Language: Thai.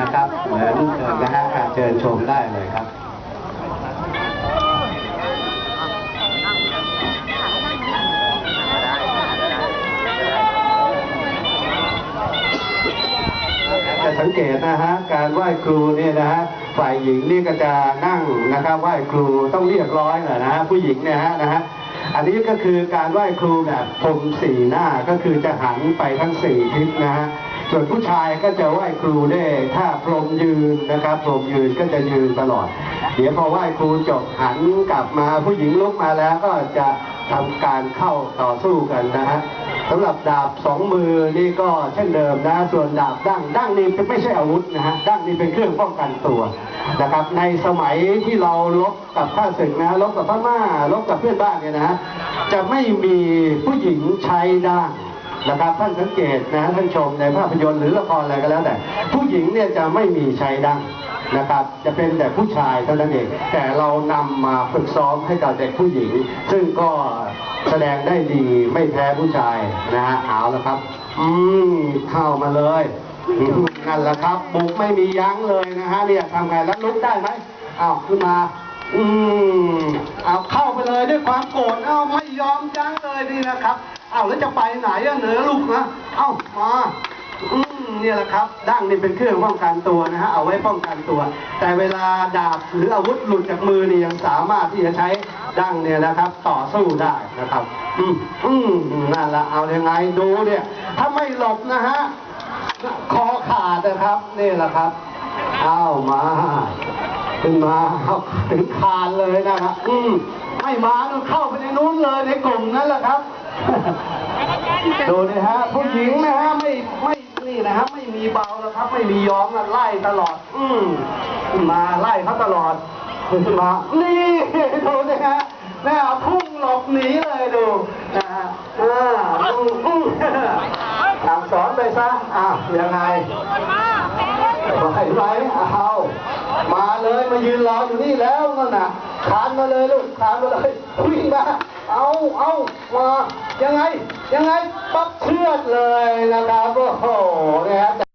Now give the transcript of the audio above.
นะครับ เหมือนเดิมนะฮะเชิญชมได้เลยครับจะสังเกตนะฮะการไหว้ครูเนี่ยนะฮะฝ่ายหญิงนี่ก็จะนั่งนะครับไหว้ครูต้องเรียบร้อยหน่อยนะฮะผู้หญิงเนี่ยฮะนะฮะอันนี้ก็คือการไหว้ครูแบบพรมสี่หน้าก็คือจะหันไปทั้งสี่ทิศนะฮะ ส่วนผู้ชายก็จะไหว้ครูได้ถ้าพรมยืนนะครับพรมยืนก็จะยืนตลอด เดี๋ยวพอไหว้ครูจบหันกลับมาผู้หญิงลุกมาแล้วก็จะทำการเข้าต่อสู้กันนะฮะสำหรับดาบสองมือนี่ก็เช่นเดิมนะ ส่วนดาบดั้งดั้งนี่ไม่ใช่อาวุธนะฮะดั้งนี่เป็นเครื่องป้องกันตัวนะครับ ในสมัยที่เราลบกับข้าศึกนะลบกับพม่าลบกับเพื่อนบ้านเนี่ยนะฮะจะไม่มีผู้หญิงใช้ด้าง นะครับท่านสังเกตนะท่านชมในภาพยนตร์หรือละครอะไรก็แล้วแต่ ผู้หญิงเนี่ยจะไม่มีใช้ดังนะครับจะเป็นแต่ผู้ชายเท่านั้นเองแต่เรานำมาฝึกซ้อมให้กับเด็กผู้หญิง ซึ่งก็แสดงได้ดีไม่แพ้ผู้ชายนะฮะเอาละครับ อืมเข้ามาเลยนั่นแหละครับบุกไม่มียั้งเลยนะฮะเนี่ยทำไงแล้วลุกได้ไหมเอาขึ้นมา อืมเอาเข้าไปเลยด้วยความโกรธเอาไม่ยอมยั้งเลยนี่นะครับ อ้าแล้วจะไปไหนอะเหนือลูกนะเอ้ามาอืมเนี่ยแหละครับดั้งนี่เป็นเครื่องป้องกันตัวนะฮะเอาไว้ป้องกันตัว แต่เวลาดาบหรืออาวุธหลุดจากมือนี่ยังสามารถที่จะใช้ดั้งเนี่ยนะครับ ต่อสู้ได้นะครับ อืมอืมนั่นละเอายังไงดูเนี่ย ถ้าไม่หลบนะฮะคอขาดนะครับนี่แหละครับเอามาขึ้นมาเอาถึงคานเลยนะครับอืมไม่มาเข้าไปในนู้นเลยในกลุ่มนั้นแหละครับ ดูนะฮะผู้หญิงนะฮะไม่ไม่นี่นะฮะไม่มีเบานะครับ ไม่มียอมนะไล่ตลอด อืมมาไล่เขาตลอดมานี่ดูนะฮะแม่พุ่งหลบหนีเลยดูนะฮะอ่าอืมอืมสั่งสอนไปซะอ้าวยังไงไหวไหมเอามาเลยมายืนรออยู่นี่แล้วนั่นน่ะคานมาเลยลูกคานมาเลยวิ่งมา เอาเอามายังไง ยังไง ปั๊บเชือดเลยนะครับ โอ้โหนะฮะ